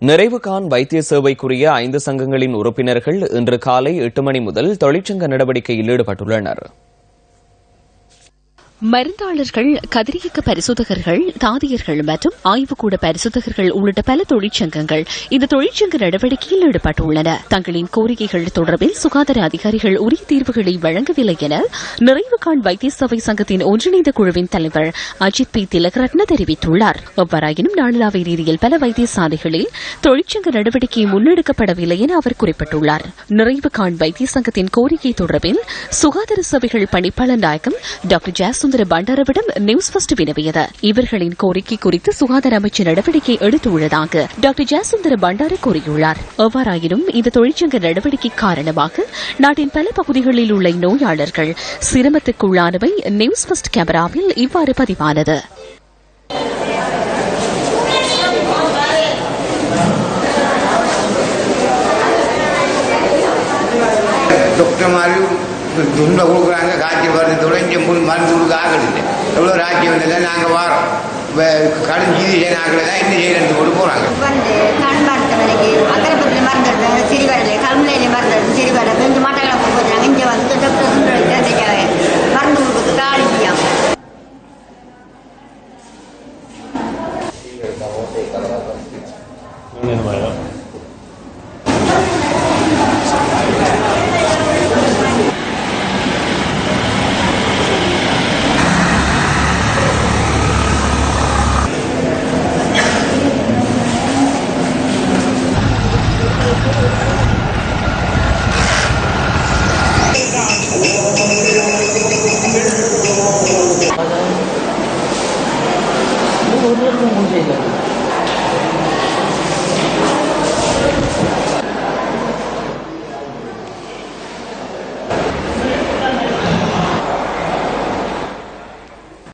நிறைவுகான் வைத்திய சேவைக்குரிய ஐந்து சங்கங்களின் உறுப்பினர்கள் இன்று காலை எட்டு மணி முதல் தொழிற்சங்க நடவடிக்கையில் ஈடுபட்டுள்ளனர். மருந்தாளர்கள் கதிரியக்க பரிசோதகர்கள் தாதியர்கள் மற்றும் ஆய்வுக்கூட பரிசோதகர்கள் உள்ளிட்ட பல தொழிற்சங்கங்கள் இந்த தொழிற்சங்க நடவடிக்கையில் ஈடுபட்டுள்ளன. தங்களின் கோரிக்கைகள் தொடர்பில் சுகாதார அதிகாரிகள் உரிய தீர்வுகளை வழங்கவில்லை என நிறைவுகாண் வைத்திய சபை சங்கத்தின் ஒன்றிணைந்த குழுவின் தலைவர் அஜித் பி. திலகரத்ன தெரிவித்துள்ளார். எவ்வாறாயினும் நாளிலாவை ரீதியில் பல வைத்தியசாலைகளில் தொழிற்சங்க நடவடிக்கை முன்னெடுக்கப்படவில்லை என அவர் குறிப்பிட்டுள்ளார். நிறைவுகாண் வைத்திய சங்கத்தின் கோரிக்கை தொடர்பில் சுகாதார சபைகள் பணிப்பாளர் நாயகம் டாக்டர் ஜாசு சுந்தர பண்டாரவிடம் நியூஸ் பஸ்ட் வினவியது. இவர்களின் கோரிக்கை குறித்து சுகாதார அமைச்சு நடவடிக்கை எடுத்துள்ளதாக டாக்டர் ஜெயசுந்தர பண்டார கூறியுள்ளார். எவ்வாறாயினும் இந்த தொழிற்சங்க நடவடிக்கை காரணமாக நாட்டின் பல பகுதிகளில் உள்ள நோயாளர்கள் சிரமத்துக்குள்ளானவை நியூஸ் பஸ்ட் கேமராவில் இவ்வாறு பதிவானது. டாக்டர் மாதிரி துண்டை கொடுக்குறாங்க காய்ச்சல் வருது இங்கே மூணு மருந்து கொடுக்க ஆகல. எவ்வளோ ராஜ்யம் இல்லை நாங்கள் வாரோம். கடும் ஜீதிசை நாங்கள் தான் இன்னும் செய்யறது கொண்டு போகிறாங்க வந்து கண் மருத்துவமனைக்கு அக்கரப்பத்தில் மருந்து எடுத்தாங்க சிறிவரில் கல்முனையில் மருந்து எடுத்து சிறிவரை கொஞ்சம் மட்டக்களப்பு போச்சாங்க இங்கே வந்து டாக்டர் மருந்து இல்லையாம் Ini lumayan.